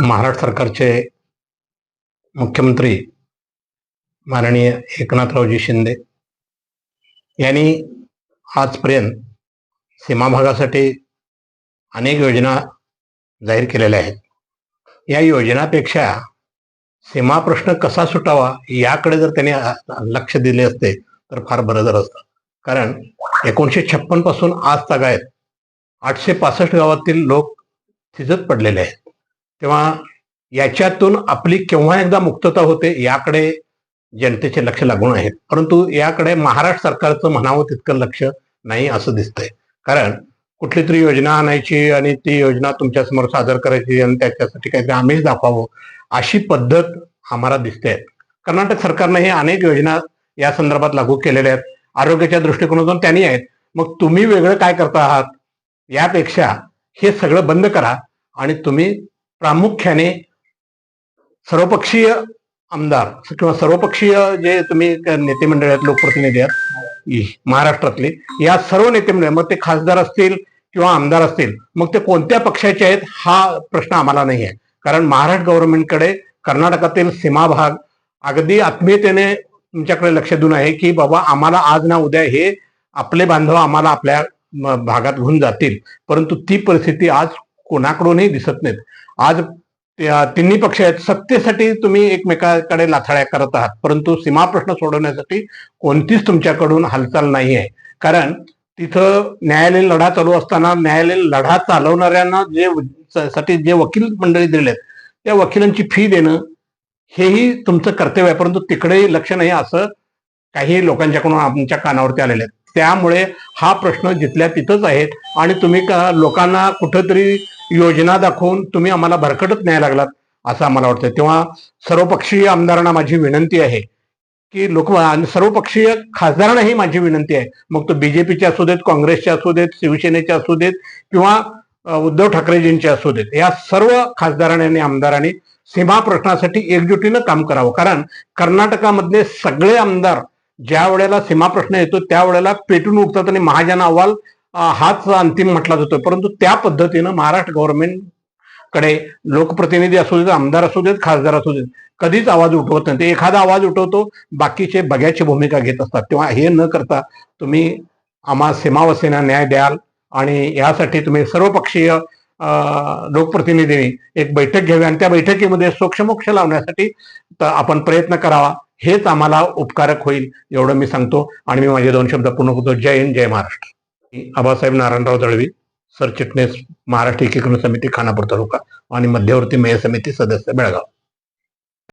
महाराष्ट्र सरकारचे मुख्यमंत्री माननीय एकनाथरावजी शिंदे यांनी आजपर्यंत सीमा भागासाठी अनेक योजना जाहीर केलेल्या आहेत. या योजनापेक्षा सीमा प्रश्न कसा सुटावा याकडे जर त्यांनी लक्ष दिले असते तर फार बरं जर असतं. कारण एकोणीशे छप्पनपासून आज तगायत आठशे पासष्ट गावातील लोक थिजत पडलेले आहेत. तेव्हा याच्यातून आपली केव्हा एकदा मुक्तता होते याकडे जनतेचे लक्ष लागून आहेत परंतु याकडे महाराष्ट्र सरकारचं म्हणावं तितकं लक्ष नाही असं दिसतंय. कारण कुठली तरी योजना आणायची आणि ती योजना तुमच्यासमोर सादर करायची आणि त्याच्यासाठी काहीतरी आम्हीच दाखवावं अशी पद्धत आम्हाला दिसते. कर्नाटक सरकारने हे अनेक योजना या संदर्भात लागू केलेल्या आहेत. आरोग्याच्या दृष्टिकोनातून त्यांनी आहेत. मग तुम्ही वेगळं काय करता आहात? यापेक्षा हे सगळं बंद करा आणि तुम्ही प्रामुख्याने सर्वपक्षीय आमदार किंवा सर्वपक्षीय जे तुम्ही नेते मंडळी आहेत लोकप्रतिनिधी आहेत महाराष्ट्रातले या सर्व नेते मंडळ मग ते खासदार असतील किंवा आमदार असतील मग ते कोणत्या पक्षाचे आहेत हा प्रश्न आम्हाला नाही आहे. कारण महाराष्ट्र गव्हर्नमेंटकडे कर्नाटकातील सीमा भाग अगदी आत्मीयतेने तुमच्याकडे लक्ष देऊन आहे की बाबा आम्हाला आज ना उद्या हे आपले बांधव आम्हाला आपल्या भागात घेऊन जातील. परंतु ती परिस्थिती आज कोणाकडूनही दिसत नाहीत. आज तिन्ही पक्ष आहेत सत्तेसाठी तुम्ही एकमेकाकडे लाथाळ्या करत आहात. परंतु सीमा प्रश्न सोडवण्यासाठी कोणतीच तुमच्याकडून हालचाल नाही आहे. कारण तिथं न्यायालयीन लढा चालू असताना न्यायालयीन लढा चालवणाऱ्यांना जे साठी जे वकील मंडळी दिलेत त्या वकिलांची फी देणं हेही तुमचं कर्तव्य आहे. परंतु तिकडे लक्ष नाही असं काही लोकांच्याकडून आमच्या कानावरती आलेले आहेत त्यामुळे हा प्रश्न जिथल्या तिथंच आहेत. आणि तुम्ही का लोकांना कुठंतरी योजना दाखवून तुम्ही आम्हाला भरकटत न्याय लागलात असं आम्हाला वाटतं तेव्हा सर्वपक्षीय आमदारांना माझी विनंती आहे की लोक आणि सर्वपक्षीय खासदारांनाही माझी विनंती आहे. मग तो बीजेपीचे असू देत काँग्रेसचे असू देत शिवसेनेचे असू देत किंवा उद्धव ठाकरेजींचे असू देत या सर्व खासदारांनी आणि आमदारांनी सीमा प्रश्नासाठी एकजुटीनं काम करावं. कारण कर्नाटकामधले सगळे आमदार ज्या वेळेला सीमा प्रश्न येतो त्यावेळेला पेटून उठतात आणि महाजन अहवाल हाच अंतिम म्हटला जातो. परंतु त्या पद्धतीनं महाराष्ट्र गव्हर्नमेंटकडे लोकप्रतिनिधी असू देत आमदार असू देत खासदार असू देत कधीच आवाज उठवत नाही. ते एखादा आवाज उठवतो बाकीचे बघ्याची भूमिका घेत असतात. तेव्हा हे न करता तुम्ही आम्हा सीमावसेना न्याय द्याल आणि यासाठी तुम्ही सर्वपक्षीय लोकप्रतिनिधींनी एक बैठक घ्यावी आणि त्या बैठकीमध्ये सोक्षमोक्ष लावण्यासाठी आपण प्रयत्न करावा. हेच आम्हाला उपकारक होईल एवढं मी सांगतो. आणि मी माझे दोन शब्द पूर्ण करतो. जय हिंद जय महाराष्ट्र. आबासाहेब नारायणराव दळवी सरचिटणीस महाराष्ट्र एकीकरण समिती खानापूर तालुका आणि मध्यवर्ती मेय समिती सदस्य बेळगाव.